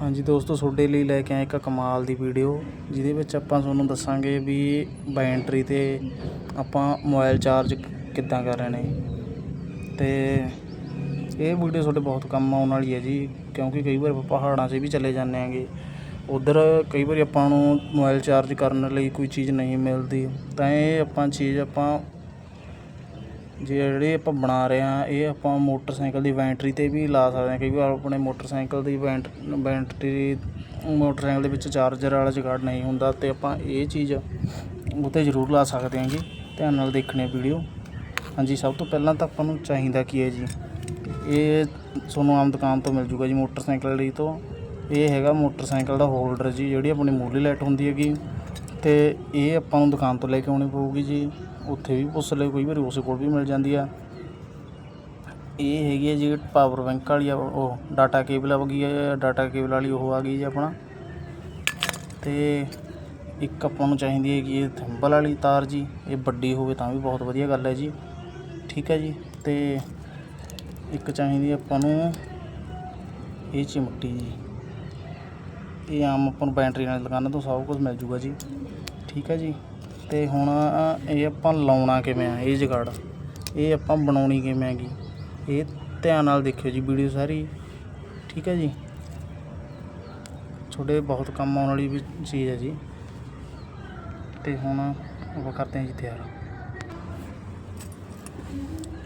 ਹਾਂਜੀ ਦੋਸਤੋ, ਤੁਹਾਡੇ ਲਈ ਲੈ ਕੇ ਆਏ ਇੱਕ ਕਮਾਲ ਦੀ ਵੀਡੀਓ ਜਿਹਦੇ ਵਿੱਚ ਆਪਾਂ ਤੁਹਾਨੂੰ ਦੱਸਾਂਗੇ ਵੀ ਬੈਟਰੀ ਤੇ ਆਪਾਂ ਮੋਬਾਈਲ ਚਾਰਜ ਕਿੱਦਾਂ ਕਰ ਰਹੇ ਨੇ। ਤੇ ਇਹ ਵੀਡੀਓ ਤੁਹਾਡੇ ਬਹੁਤ ਕੰਮ ਆਉਣ ਵਾਲੀ ਹੈ ਜੀ, ਕਿਉਂਕਿ ਕਈ ਵਾਰ ਆਪਾਂ ਪਹਾੜਾਂ 'ਚ ਵੀ ਚਲੇ ਜਾਂਦੇ ਆਂਗੇ ਉਧਰ ਕਈ ਵਾਰੀ ਆਪਾਂ ਨੂੰ ਮੋਬਾਈਲ ਚਾਰਜ ਕਰਨ ਲਈ ਕੋਈ ਚੀਜ਼ ਨਹੀਂ ਮਿਲਦੀ। ਤਾਂ ਇਹ ਆਪਾਂ ਚੀਜ਼ ਆਪਾਂ ਜਿਹੜੇ ਆਪਾਂ ਬਣਾ ਰਹੇ ਹਾਂ, ਇਹ ਆਪਾਂ ਮੋਟਰਸਾਈਕਲ ਦੀ ਬੈਟਰੀ ਤੇ ਵੀ ਲਾ ਸਕਦੇ ਹਾਂ। ਕਈ ਵਾਰ ਆਪਣੇ ਮੋਟਰਸਾਈਕਲ ਦੀ ਬੈਂਟ, ਬੈਟਰੀ, ਮੋਟਰਸਾਈਕਲ ਦੇ ਵਿੱਚ ਚਾਰਜਰ ਵਾਲਾ ਜੁਗਾੜ ਨਹੀਂ ਹੁੰਦਾ ਅਤੇ ਆਪਾਂ ਇਹ ਚੀਜ਼ ਉਹ ਜ਼ਰੂਰ ਲਾ ਸਕਦੇ ਹਾਂ ਜੀ। ਧਿਆਨ ਨਾਲ ਦੇਖਣੀ ਵੀਡੀਓ। ਹਾਂਜੀ, ਸਭ ਤੋਂ ਪਹਿਲਾਂ ਤਾਂ ਆਪਾਂ ਨੂੰ ਚਾਹੀਦਾ ਕੀ ਹੈ ਜੀ? ਇਹ ਤੁਹਾਨੂੰ ਆਮ ਦੁਕਾਨ ਤੋਂ ਮਿਲ ਜੂਗਾ ਜੀ ਮੋਟਰਸਾਈਕਲ ਲਈ ਤੋਂ। ਇਹ ਹੈਗਾ ਮੋਟਰਸਾਈਕਲ ਦਾ ਹੋਲਡਰ ਜੀ, ਜਿਹੜੀ ਆਪਣੀ ਮੂਲੀ ਲਾਈਟ ਹੁੰਦੀ ਹੈਗੀ। ਤੇ ਇਹ ਆਪਾਂ ਨੂੰ ਦੁਕਾਨ ਤੋਂ ਲੈ ਕੇ ਆਉਣੀ ਪਊਗੀ ਜੀ। ਉੱਥੇ ਵੀ ਪੁੱਛ ਲਿਓ ਕਈ ਵਾਰੀ ਉਸੇ ਕੋਲ ਵੀ ਮਿਲ ਜਾਂਦੀ ਆ। ਇਹ ਹੈਗੀ ਹੈ ਜੀ ਪਾਵਰ ਬੈਂਕ ਵਾਲੀ ਆ, ਉਹ ਡਾਟਾ ਕੇਬਲ ਆ ਗਈ ਹੈ ਡਾਟਾ ਕੇਬਲ ਵਾਲੀ ਉਹ ਆ ਗਈ ਜੀ ਆਪਣਾ। ਤੇ ਇੱਕ ਆਪਾਂ ਨੂੰ ਚਾਹੀਦੀ ਹੈਗੀ ਇਹ ਥਿੰਬਲ ਵਾਲੀ ਤਾਰ ਜੀ। ਇਹ ਵੱਡੀ ਹੋਵੇ ਤਾਂ ਵੀ ਬਹੁਤ ਵਧੀਆ ਗੱਲ ਹੈ ਜੀ। ਠੀਕ ਹੈ ਜੀ, ਤੇ ਇੱਕ ਚਾਹੀਦੀ ਆਪਾਂ ਨੂੰ ਇਹ ਚਿਮਟੀ ਜੀ। ਇਹ ਆਮ ਆਪਾਂ ਨੂੰ ਬੈਟਰੀ ਨਾਲ ਦੁਕਾਨਾਂ ਤੋਂ ਸਭ ਕੁਝ ਮਿਲ ਜੂਗਾ ਜੀ। ਠੀਕ ਹੈ ਜੀ। ਤੇ ਹੁਣ ਇਹ ਆਪਾਂ ਲਾਉਣਾ ਕਿਵੇਂ ਆ? ਇਹ ਜਗਾੜ। ਇਹ ਆਪਾਂ ਬਣਾਉਣੀ ਕਿਵੇਂ ਹੈਗੀ? ਇਹ ਧਿਆਨ ਨਾਲ ਦੇਖਿਓ ਜੀ ਵੀਡੀਓ ਸਾਰੀ। ਠੀਕ ਹੈ ਜੀ। ਤੁਹਾਡੇ ਬਹੁਤ ਕੰਮ ਆਉਣ ਵਾਲੀ ਵੀ ਚੀਜ਼ ਹੈ ਜੀ। ਤੇ ਹੁਣ ਆਪਾਂ ਕਰਦੇ ਹਾਂ ਜੀ ਤਿਆਰ।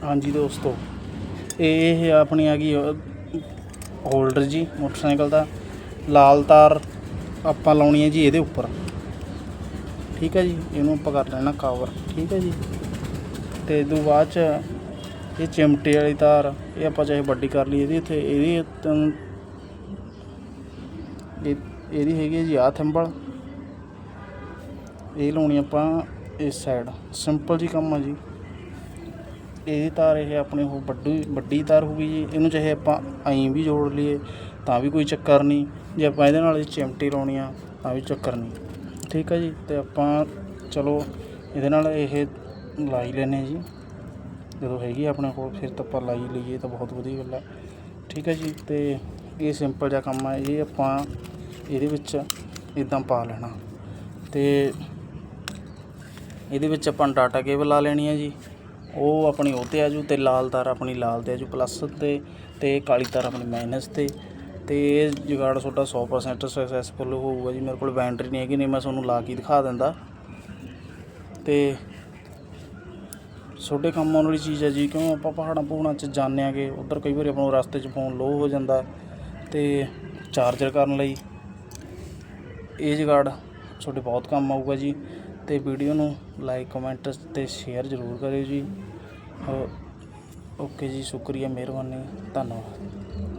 ਹਾਂਜੀ ਦੋਸਤੋ, ਇਹ ਆਪਣੀ ਆ ਗਈ ਹੋਲਡਰ ਜੀ, ਮੋਟਰਸਾਈਕਲ ਦਾ। ਲਾਲ ਤਾਰ ਆਪਾਂ ਲਾਉਣੀ ਹੈ ਜੀ ਇਹਦੇ ਉੱਪਰ। ਠੀਕ ਹੈ ਜੀ, ਇਹਨੂੰ ਆਪਾਂ ਕਰ ਲੈਣਾ ਕਵਰ ਠੀਕ ਹੈ ਜੀ। ਤੇ ਤੋਂ ਬਾਅਦ ਚ ਇਹ ਚਿਮਟੇ ਵਾਲੀ ਤਾਰ ਇਹ ਆਪਾਂ ਚਾਹੇ ਵੱਡੀ ਕਰ ਲਈ ਇਹਦੀ, ਇੱਥੇ ਇਹਦੀ ਇਹ ਇਹਦੀ ਹੈਗੀ ਹੈ ਜੀ ਆ ਥੰਬਲ ਇਹ ਲਾਉਣੀ ਆਪਾਂ ਇਸ ਸਾਈਡ ਸਿੰਪਲ ਜੀ ਕੰਮ ਆ ਜੀ। ਇਹਦੀ ਤਾਰ ਇਹ ਆਪਣੇ ਉਹ ਵੱਡੀ ਵੱਡੀ ਤਾਰ ਹੋ ਗਈ ਜੀ, ਇਹਨੂੰ ਚਾਹੇ ਆਪਾਂ ਐਂ ਵੀ ਜੋੜ ਲਈਏ, ਤਾਂ ਵੀ ਕੋਈ ਚੱਕਰ ਨਹੀਂ। ਜੇ ਆਪਾਂ ਇਹਦੇ ਨਾਲ ਚਿਮਟੀ ਲਾਉਣੀ ਆ, ਤਾਂ ਵੀ ਚੱਕਰ ਨਹੀਂ। ਠੀਕ ਹੈ ਜੀ, ਤੇ ਆਪਾਂ ਚਲੋ ਇਹਦੇ ਨਾਲ ਇਹ ਲਾਈ ਲੈਨੇ ਜੀ। ਜਦੋਂ ਹੈਗੀ ਆ ਆਪਣੇ ਕੋਲ, ਫਿਰ ਤਾਂ ਆਪਾਂ ਲਾਈ ਲਈਏ ਤਾਂ ਬਹੁਤ ਵਧੀਆ ਗੱਲ ਹੈ ਠੀਕ ਹੈ ਜੀ, ਤੇ ਇਹ ਸਿੰਪਲ ਜਿਹਾ ਕੰਮ ਆ, ਇਹ ਆਪਾਂ ਇਹਦੇ ਵਿੱਚ ਇਦਾਂ ਪਾ ਲੈਣਾ। ਤੇ ਇਹਦੇ ਵਿੱਚ ਆਪਾਂ ਡਾਟਾ ਕੇਬਲ ਲਾ ਲੈਣੀ ਹੈ ਜੀ। ਉਹ ਆਪਣੀ ਉਹ 'ਤੇ ਜੂ ਤੇ ਲਾਲ ਤਾਰ ਆਪਣੀ ਲਾਲ 'ਤੇ ਆ ਜੂ ਪਲੱਸ ਤੇ ਤੇ ਕਾਲੀ ਤਾਰ ਆਪਣੀ ਮਾਈਨਸ ਤੇ। ਤੇ ਇਹ ਜੁਗਾੜ ਤੁਹਾਡਾ 100% ਸਕਸੈਸਫੁਲ ਹੋਊਗਾ ਜੀ। ਮੇਰੇ ਕੋਲ ਬੈਟਰੀ ਨਹੀਂ ਹੈਗੀ, ਨਹੀਂ ਮੈਂ ਤੁਹਾਨੂੰ ਲਾ ਕੇ ਦਿਖਾ ਦਿੰਦਾ। ਤੇ ਛੋਟੇ ਕੰਮ ਆਉਣ ਵਾਲੀ ਚੀਜ਼ ਹੈ ਜੀ, ਕਿਉਂ ਆਪਾਂ ਪਹਾੜਾਂ ਪਹਾੜਾਂ 'ਚ ਜਾਂਦੇ ਆਗੇ, ਉਧਰ ਕਈ ਵਾਰੀ ਆਪਾਂ ਨੂੰ ਰਸਤੇ 'ਚ ਫੋਨ ਲੋ ਹੋ ਜਾਂਦਾ ਤੇ ਚਾਰਜਰ ਕਰਨ ਲਈ। ਇਹ ਜੁਗਾੜ ਤੁਹਾਡੇ ਬਹੁਤ ਕੰਮ ਆਊਗਾ ਜੀ। ਤੇ ਵੀਡੀਓ ਨੂੰ ਲਾਈਕ ਕਮੈਂਟ ਤੇ ਸ਼ੇਅਰ ਜ਼ਰੂਰ ਕਰਿਓ ਜੀ। ਓਕੇ ਜੀ, ਸ਼ੁਕਰੀਆ, ਮਿਹਰਬਾਨੀ, ਧੰਨਵਾਦ।